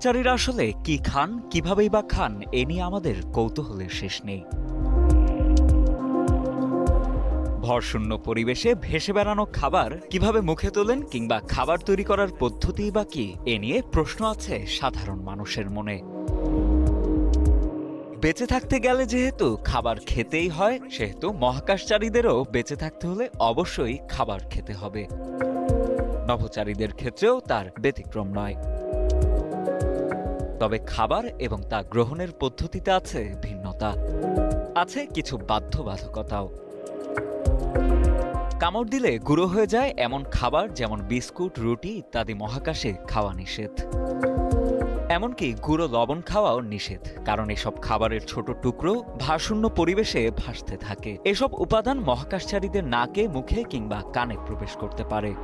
চারীরা আসলে কি খান, কিভাবেই বা খান, এ নিয়ে আমাদের কৌতূহলের শেষ নেই। ভরশূন্য পরিবেশে ভেসে বেড়ানো খাবার কীভাবে মুখে তোলেন কিংবা খাবার তৈরি করার পদ্ধতি বা কি, এ নিয়ে প্রশ্ন আছে সাধারণ মানুষের মনে। বেঁচে থাকতে গেলে যেহেতু খাবার খেতেই হয়, সেহেতু মহাকাশচারীদেরও বেঁচে থাকতে হলে অবশ্যই খাবার খেতে হবে। নভোচারীদের ক্ষেত্রেও তার ব্যতিক্রম নয়। তবে খাবার এবং তা গ্রহণের পদ্ধতিতে আছে ভিন্নতা। আছে কিছু বাধ্যবাধকতাও। কামড় দিলে গুঁড়ো হয়ে যায় এমন খাবার যেমন বিস্কুট, রুটি ইত্যাদি মহাকাশে খাওয়া নিষেধ। এমনকি গুঁড়ো লবণ খাওয়াও নিষেধ, কারণ এসব খাবারের ছোট টুকরো ভারশূন্য পরিবেশে ভাসতে থাকে। এসব উপাদান মহাকাশচারীদের নাকে, মুখে কিংবা কানে প্রবেশ করতে পারে।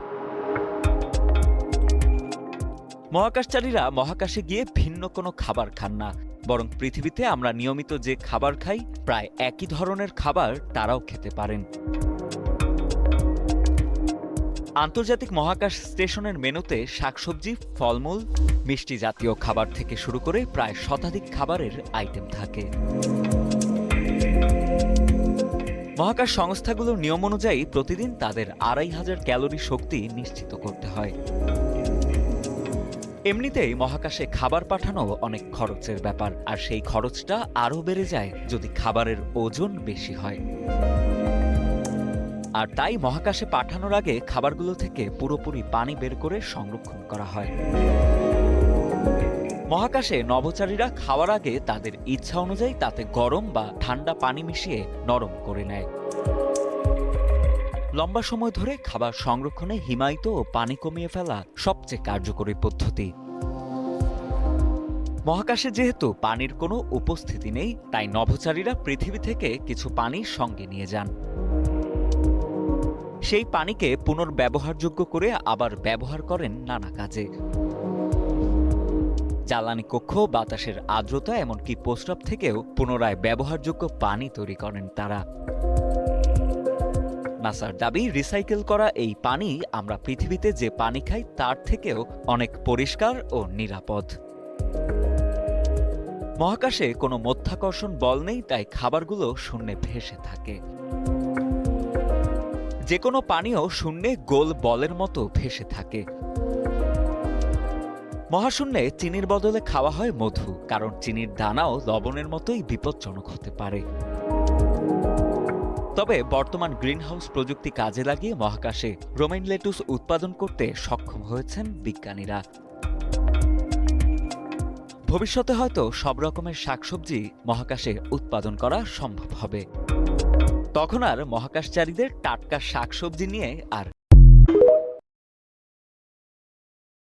মহাকাশচারীরা মহাকাশে গিয়ে ভিন্ন কোনো খাবার খান না। বরং পৃথিবীতে আমরা নিয়মিত যে খাবার খাই, প্রায় একই ধরনের খাবার তারাও খেতে পারেন। আন্তর্জাতিক মহাকাশ স্টেশনের মেনুতে শাকসবজি, ফলমূল, মিষ্টি জাতীয় খাবার থেকে শুরু করে প্রায় শতাধিক খাবারের আইটেম থাকে। মহাকাশ সংস্থাগুলোর নিয়ম অনুযায়ী প্রতিদিন তাদের আড়াই হাজার ক্যালোরি শক্তি নিশ্চিত করতে হয়। এমনিতেই মহাকাশে খাবার পাঠানো অনেক খরচের ব্যাপার, আর সেই খরচটা আরও বেড়ে যায় যদি খাবারের ওজন বেশি হয়। আর তাই মহাকাশে পাঠানোর আগে খাবারগুলো থেকে পুরোপুরি পানি বের করে সংরক্ষণ করা হয়। মহাকাশে নভোচারীরা খাওয়ার আগে তাদের ইচ্ছা অনুযায়ী তাতে গরম বা ঠান্ডা পানি মিশিয়ে নরম করে নেয়। লম্বা সময় ধরে খাবার সংরক্ষণে হিমায়িত ও পানি কমিয়ে ফেলা সবচেয়ে কার্যকরী পদ্ধতি। মহাকাশে যেহেতু পানির কোনো উপস্থিতি নেই, তাই নভোচারীরা পৃথিবী থেকে কিছু পানি সঙ্গে নিয়ে যান। সেই পানিকে পুনর্ব্যবহারযোগ্য করে আবার ব্যবহার করেন নানা কাজে। জ্বালানি কক্ষ, বাতাসের আর্দ্রতা, এমনকি প্রস্রাব থেকেও পুনরায় ব্যবহারযোগ্য পানি তৈরি করেন তারা। নাসার দাবি, রিসাইকেল করা এই পানি আমরা পৃথিবীতে যে পানি খাই তার থেকেও অনেক পরিষ্কার ও নিরাপদ। মহাকাশে কোনো মধ্যাকর্ষণ বল নেই, তাই খাবারগুলো শূন্যে ভেসে থাকে। যে কোনো পানীয় শূন্যে গোল বলের মতো ভেসে থাকে। মহাশূন্যে চিনির বদলে খাওয়া হয় মধু, কারণ চিনির দানাও লবণের মতোই বিপজ্জনক হতে পারে। তবে বর্তমান গ্রিনহাউস প্রযুক্তি কাজে লাগিয়ে মহাকাশে রোমেন লেটুস উৎপাদন করতে সক্ষম হয়েছেন বিজ্ঞানীরা। ভবিষ্যতে হয়তো সব রকমের শাকসবজি মহাকাশে উৎপাদন করা সম্ভব হবে। তখন আর মহাকাশচারীদের টাটকা শাকসবজি নিয়ে আর